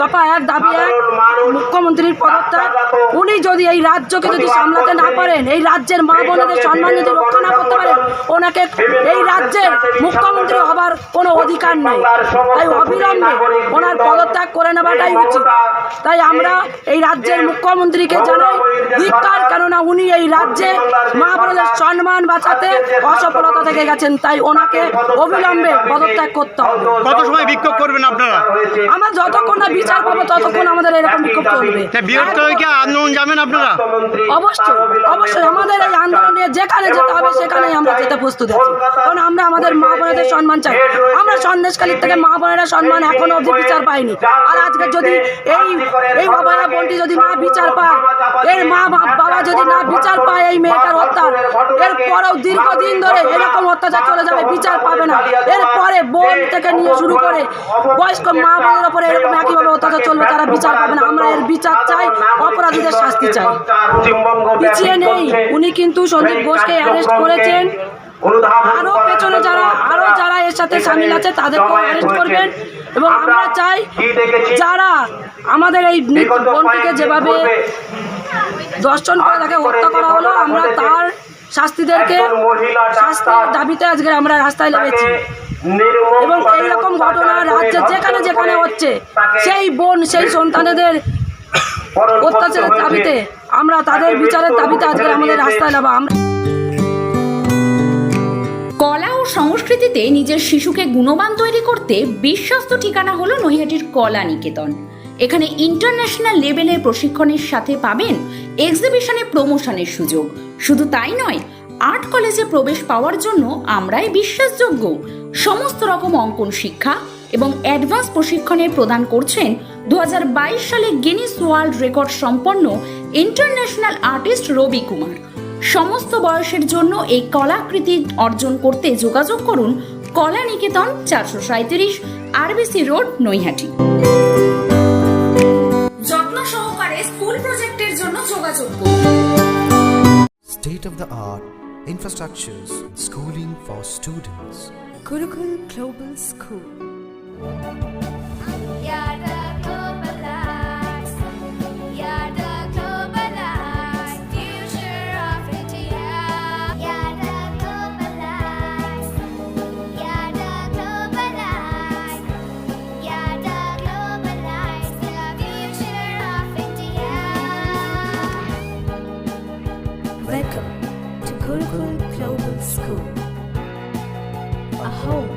দফা এক দাবি এক মুখ্যমন্ত্রীর পদত্যাগ। উনি যদি এই রাজ্যকে যদি সামলাতে না পারেন এই রাজ্যের মা বোনদের সম্মান যদি রক্ষা না করতে পারেন ওনাকে এই রাজ্যের মুখ্যমন্ত্রী হবার কোনো অধিকার নেই। তাই অবিলম্বে ওনার পদত্যাগ করে নেওয়াটাই উচিত। তাই আমরা এই রাজ্যের মুখ্যমন্ত্রীকে জানাই ধিক্কার কেননা উনি এই রাজ্যে মা বোনেদের সম্মান বাঁচাতে অসফলতা থেকে গেছেন তাই ওনাকে অবিলম্বে পদত্যাগ করতে হবে। কত সময় বিক্ষোভ করবেন আপনারা? আমরা যতক্ষণ না বিচার পাবো ততক্ষণ আমাদের এরকম বিক্ষোভ করবে তা বিরক্ত হয়ে কি আন্দোলন যাবেন আপনারা? অবশ্যই অবশ্যই। আমাদের এই আন্দোলনে যে আমরা যেতে প্রস্তুত আছি। কারণ আমরা আমাদের মা বোনেদের সম্মান চাই। আমরা সন্দেশকালীর থেকে মা বোনেরা সম্মান এখনও অবধি বিচার পাইনি। আর আজকে যদি এই এই বাবারা বোনটি যদি না বিচার পায় এর মা বাবা যদি না বিচার পায় এই মেয়েটার হত্যার এরপরেও দীর্ঘদিন ধরে এরকম অত্যাচার চলে যাবে বিচার পাবে না। এরপরে বোন থেকে নিয়ে শুরু করে বয়স্ক মা বোনের ওপরে এরকম একইভাবে অত্যাচার চলবে, তারা বিচার পাবে না। আমরা এর বিচার চাই, অপরাধীদের শাস্তি চাই। পিছিয়ে নেই, উনি কিন্তু সন্দীপ ঘোষকে অ্যারেস্ট করেছেন। আরও পেছনে যারা, আরও যারা এর সাথে সামিল আছে, তাদেরকেও অ্যারেস্ট করবেন। এবং আমরা চাই যারা আমাদের এই বোনটিকে যেভাবে দর্শন করে তাকে হত্যা করা হলো, আমরা শাস্তিদেরকে শাস্তির দাবিতে আজকে আমরা রাস্তায় নেমেছি। এবং এইরকম ঘটনা রাজ্যে যেখানে যেখানে হচ্ছে সেই বোন সেই সন্তানেদের অত্যাচারের দাবিতে আমরা তাদের বিচারের দাবিতে আজকে আমাদের রাস্তায় নামা। আমরা কলা ও সংস্কৃতিতে নিজের শিশুকে গুণবান তৈরি করতে বিশ্বস্ত ঠিকানা হলো নৈহাটির কলা নিকেতন। এখানে ইন্টারন্যাশনাল লেভেলের প্রশিক্ষণের সাথে পাবেন এক্সিবিশনে প্রমোশনের সুযোগ। শুধু তাই নয় আর্ট কলেজে প্রবেশ পাওয়ার জন্য আমরাই বিশ্বাসযোগ্য। সমস্ত রকম অঙ্কন শিক্ষা এবং অ্যাডভান্স প্রশিক্ষণের প্রদান করছেন দু হাজার বাইশ সালে গিনিস ওয়ার্ল্ড রেকর্ড সম্পন্ন ইন্টারন্যাশনাল আর্টিস্ট রবি কুমার। সমস্ত বয়সের জন্য এই কলাকৃতি অর্জন করতে যোগাযোগ করুন কলা নিকেতন চারশো সাঁত্রিশ আরবিসি রোড নৈহাটি। যত্ন সহকারে স্কুল প্রজেক্টের জন্য যোগাযোগ করুন State of the art infrastructures, schooling for students. Gurukul Global School. Welcome to Gurukul Global School, a home